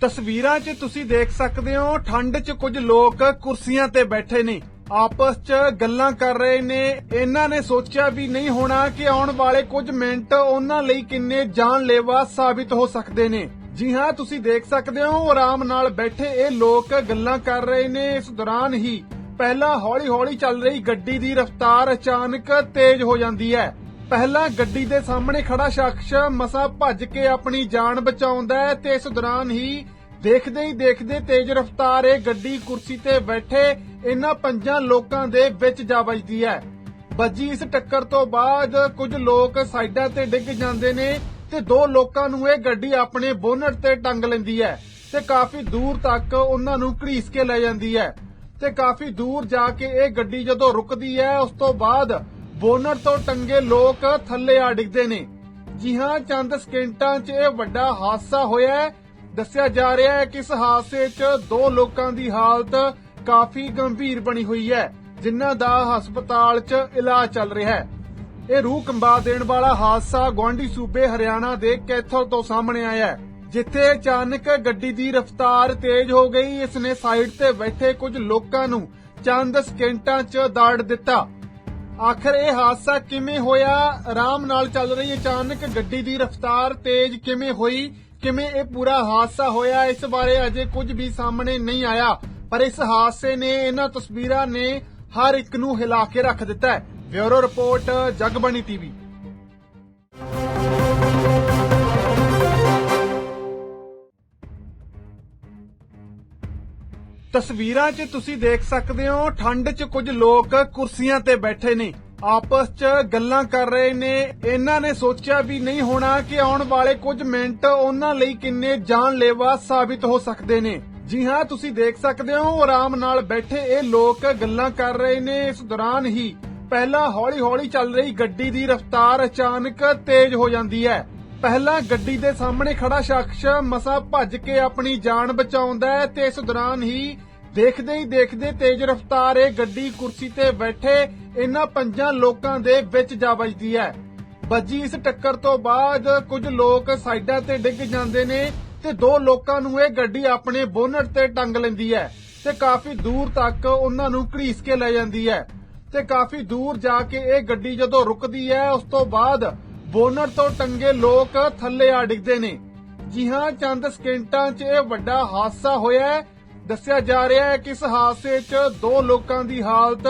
ਤਸਵੀਰਾਂ 'ਚ ਤੁਸੀਂ ਦੇਖ ਸਕਦੇ ਹੋ ਠੰਡ 'ਚ ਕੁਝ ਲੋਕ ਕੁਰਸੀਆਂ ਤੇ ਬੈਠੇ ਨੇ। ਆਪਸ 'ਚ ਗੱਲਾਂ ਕਰ ਰਹੇ ਨੇ। ਇਹਨਾਂ ਨੇ ਸੋਚਿਆ ਵੀ ਨਹੀਂ ਹੋਣਾ ਕਿ ਆਉਣ ਵਾਲੇ ਕੁਝ ਮਿੰਟ ਉਹਨਾਂ ਲਈ ਕਿੰਨੇ ਜਾਨਲੇਵਾ ਸਾਬਿਤ ਹੋ ਸਕਦੇ ਨੇ। ਜੀ ਹਾਂ, ਤੁਸੀਂ ਦੇਖ ਸਕਦੇ ਹੋ ਆਰਾਮ ਨਾਲ ਬੈਠੇ ਇਹ ਲੋਕ ਗੱਲਾਂ ਕਰ ਰਹੇ ਨੇ। ਇਸ ਦੌਰਾਨ ਹੀ ਪਹਿਲਾਂ ਹੌਲੀ-ਹੌਲੀ ਚੱਲ ਰਹੀ ਗੱਡੀ ਦੀ ਰਫ਼ਤਾਰ ਅਚਾਨਕ ਤੇਜ਼ ਹੋ ਜਾਂਦੀ ਹੈ। ਪਹਿਲਾਂ ਗੱਡੀ ਦੇ ਸਾਹਮਣੇ ਖੜਾ ਸ਼ਖਸ ਮਸਾ ਭੱਜ ਕੇ ਆਪਣੀ ਜਾਨ ਬਚਾਉਂਦਾ ਹੈ ਤੇ ਇਸ ਦੌਰਾਨ ਹੀ ਦੇਖਦੇ ਹੀ ਦੇਖਦੇ ਤੇਜ਼ ਰਫ਼ਤਾਰ ਇਹ ਗੱਡੀ ਕੁਰਸੀ ਤੇ ਬੈਠੇ ਇਹਨਾਂ ਪੰਜਾਂ ਲੋਕਾਂ ਦੇ ਵਿੱਚ ਜਾ ਵੱਜਦੀ ਹੈ। ਵੱਜੀ ਇਸ ਟੱਕਰ ਤੋਂ ਬਾਅਦ ਕੁਝ ਲੋਕ ਸਾਈਡਾਂ ਤੇ ਡਿੱਗ ਜਾਂਦੇ ਨੇ ਤੇ ਦੋ ਲੋਕਾਂ ਨੂੰ ਇਹ ਗੱਡੀ ਆਪਣੇ ਬੋਨਟ ਤੇ ਟੰਗ ਲੈਂਦੀ ਹੈ ਤੇ ਕਾਫੀ ਦੂਰ ਤੱਕ ਉਹਨਾਂ ਨੂੰ ਘੜੀਸ ਕੇ ਲੈ ਜਾਂਦੀ ਹੈ ਤੇ ਕਾਫੀ ਦੂਰ ਜਾ ਕੇ ਇਹ ਗੱਡੀ ਜਦੋਂ ਰੁਕਦੀ ਹੈ, ਉਸ ਤੋਂ ਬਾਅਦ ਬੋਨਰ ਤੋਂ ਟੰਗੇ ਲੋਕ ਥੱਲੇ ਆ ਡਿੱਗਦੇ ਨੇ। ਜੀ ਹਾਂ ਚੰਦ ਸਕਿੰਟਾਂ 'ਚ ਇਹ ਵੱਡਾ ਹਾਦਸਾ ਹੋਇਆ ਦੱਸਿਆ ਜਾ ਰਿਹਾ ਹੈ ਕਿ ਇਸ ਹਾਦਸੇ 'ਚ ਦੋ ਲੋਕਾਂ ਦੀ ਹਾਲਤ ਕਾਫੀ ਗੰਭੀਰ ਬਣੀ ਹੋਈ ਹੈ, ਜਿਨ੍ਹਾਂ ਦਾ ਹਸਪਤਾਲ 'ਚ ਇਲਾਜ ਚੱਲ ਰਿਹਾ ਹੈ। ਇਹ ਰੂਹ ਕੰਬਾ ਦੇਣ ਵਾਲਾ ਹਾਦਸਾ ਗਵਾਂਢੀ ਸੂਬੇ ਹਰਿਆਣਾ ਦੇ ਕੈਥਲ ਤੋਂ ਸਾਹਮਣੇ ਆਇਆ ਹੈ, ਜਿੱਥੇ ਅਚਾਨਕ ਗੱਡੀ ਦੀ ਰਫ਼ਤਾਰ ਤੇਜ਼ ਹੋ ਗਈ। ਇਸ ਨੇ ਸਾਈਡ ਤੇ ਬੈਠੇ ਕੁਝ ਲੋਕਾਂ ਨੂੰ ਚੰਦ ਸਕਿੰਟਾਂ 'ਚ ਦਾੜ ਦਿੱਤਾ। ਆਖਰ ਇਹ ਹਾਦਸਾ ਕਿਵੇਂ ਹੋਇਆ? ਆਰਾਮ ਨਾਲ ਚੱਲ ਰਹੀ ਅਚਾਨਕ ਗੱਡੀ ਦੀ ਰਫ਼ਤਾਰ ਤੇਜ਼ ਕਿਵੇਂ ਹੋਈ? ਕਿਵੇਂ ਇਹ ਪੂਰਾ ਹਾਦਸਾ ਹੋਇਆ? ਇਸ ਬਾਰੇ ਅਜੇ ਕੁਝ ਵੀ ਸਾਹਮਣੇ ਨਹੀਂ ਆਇਆ। ਪਰ ਇਸ ਹਾਦਸੇ ਨੇ, ਇਹਨਾਂ ਤਸਵੀਰਾਂ ਨੇ ਹਰ ਇੱਕ ਨੂੰ ਹਿਲਾ ਕੇ ਰੱਖ ਦਿੱਤਾ ਹੈ। Bureau report, Jagbani TV. ਤਸਵੀਰਾਂ 'ਚ ਤੁਸੀਂ ਦੇਖ ਸਕਦੇ ਹੋ ਠੰਡ 'ਚ ਕੁਝ ਲੋਕ ਕੁਰਸੀਆਂ ਤੇ ਬੈਠੇ ਨੇ। ਆਪਸ 'ਚ ਗੱਲਾਂ ਕਰ ਰਹੇ ਨੇ। ਇਹਨਾਂ ਨੇ ਸੋਚਿਆ ਵੀ ਨਹੀਂ ਹੋਣਾ ਕਿ ਆਉਣ ਵਾਲੇ ਕੁਝ ਮਿੰਟ ਉਹਨਾਂ ਲਈ ਕਿੰਨੇ ਜਾਨਲੇਵਾ ਸਾਬਿਤ ਹੋ ਸਕਦੇ ਨੇ। ਜੀ ਹਾਂ, ਤੁਸੀਂ ਦੇਖ ਸਕਦੇ ਹੋ ਆਰਾਮ ਨਾਲ ਬੈਠੇ ਇਹ ਲੋਕ ਗੱਲਾਂ ਕਰ ਰਹੇ ਨੇ ਇਸ ਦੌਰਾਨ ਹੀ। ਪਹਿਲਾਂ ਹੌਲੀ-ਹੌਲੀ ਚੱਲ ਰਹੀ ਗੱਡੀ ਦੀ ਰਫ਼ਤਾਰ ਅਚਾਨਕ ਤੇਜ਼ ਹੋ ਜਾਂਦੀ ਹੈ। ਪਹਿਲਾਂ ਗੱਡੀ ਦੇ ਸਾਹਮਣੇ ਖੜਾ ਸ਼ਖਸ ਮਸਾ ਭੱਜ ਕੇ ਆਪਣੀ ਜਾਨ ਬਚਾਉਂਦਾ ਹੈ ਤੇ ਇਸ ਦੌਰਾਨ ਹੀ ਦੇਖਦੇ ਹੀ ਦੇਖਦੇ ਤੇਜ਼ ਰਫ਼ਤਾਰ ਇਹ ਗੱਡੀ ਕੁਰਸੀ ਤੇ ਬੈਠੇ ਇਹਨਾਂ ਪੰਜਾਂ ਲੋਕਾਂ ਦੇ ਵਿੱਚ ਜਾ ਵੱਜਦੀ ਹੈ। ਵੱਜੀ ਇਸ ਟੱਕਰ ਤੋਂ ਬਾਅਦ ਕੁਝ ਲੋਕ ਸਾਈਡਾਂ ਤੇ ਡਿੱਗ ਜਾਂਦੇ ਨੇ ਤੇ ਦੋ ਲੋਕਾਂ ਨੂੰ ਇਹ ਗੱਡੀ ਆਪਣੇ ਬੋਨਟ ਤੇ ਟੰਗ ਲੈਂਦੀ ਹੈ ਤੇ ਕਾਫੀ ਦੂਰ ਤੱਕ ਉਹਨਾਂ ਨੂੰ ਘੜੀਸ ਕੇ ਲੈ ਜਾਂਦੀ ਹੈ ਤੇ ਕਾਫੀ ਦੂਰ ਜਾ ਕੇ ਇਹ ਗੱਡੀ ਜਦੋਂ ਰੁਕਦੀ ਹੈ, ਉਸ ਤੋਂ ਬਾਅਦ ਬੋਨਟ ਤੋਂ ਟੰਗੇ ਲੋਕ ਥੱਲੇ ਆ ਡਿੱਗਦੇ ਨੇ। ਜੀ ਹਾਂ, ਚੰਦ ਸਕਿੰਟਾਂ 'ਚ ਇਹ ਵੱਡਾ ਹਾਦਸਾ ਹੋਇਆ ਹੈ। ਦੱਸਿਆ ਜਾ ਰਿਹਾ ਹੈ ਕਿ ਇਸ ਹਾਦਸੇ 'ਚ ਦੋ ਲੋਕਾਂ ਦੀ ਹਾਲਤ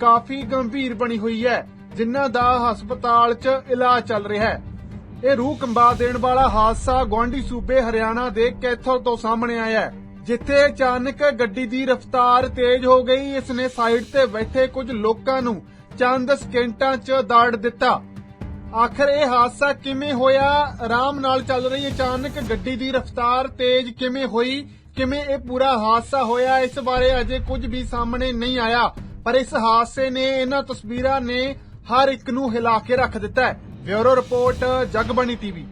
ਕਾਫੀ ਗੰਭੀਰ ਬਣੀ ਹੋਈ ਹੈ, ਜਿਨ੍ਹਾਂ ਦਾ ਹਸਪਤਾਲ 'ਚ ਇਲਾਜ ਚੱਲ ਰਿਹਾ ਹੈ। ਇਹ ਰੂਹ ਕੰਬਾ ਦੇਣ ਵਾਲਾ ਹਾਦਸਾ ਗਵਾਂਢੀ ਸੂਬੇ ਹਰਿਆਣਾ ਦੇ ਕੈਥਲ ਤੋਂ ਸਾਹਮਣੇ ਆਇਆ ਹੈ, ਜਿੱਥੇ ਅਚਾਨਕ ਗੱਡੀ ਦੀ ਰਫ਼ਤਾਰ ਤੇਜ਼ ਹੋ ਗਈ। ਇਸ ਨੇ ਸਾਈਡ ਤੇ ਬੈਠੇ ਕੁਝ ਲੋਕਾਂ ਨੂੰ ਚੰਦ ਸਕਿੰਟਾਂ 'ਚ ਦਾੜ ਦਿੱਤਾ। ਆਖਰ ਇਹ ਹਾਦਸਾ ਕਿਵੇਂ ਹੋਇਆ? ਆਰਾਮ ਨਾਲ ਚੱਲ ਰਹੀ ਅਚਾਨਕ ਗੱਡੀ ਦੀ ਰਫ਼ਤਾਰ ਤੇਜ਼ ਕਿਵੇਂ ਹੋਈ? ਕਿਵੇਂ ਇਹ ਪੂਰਾ ਹਾਦਸਾ ਹੋਇਆ? ਇਸ ਬਾਰੇ ਅਜੇ ਕੁਝ ਵੀ ਸਾਹਮਣੇ ਨਹੀਂ ਆਇਆ, ਪਰ ਇਸ ਹਾਦਸੇ ਨੇ, ਇਹਨਾਂ ਤਸਵੀਰਾਂ ਨੇ ਹਰ ਇੱਕ ਨੂੰ ਹਿਲਾ ਕੇ ਰੱਖ ਦਿੱਤਾ ਹੈ। Bureau report, Jagbani TV.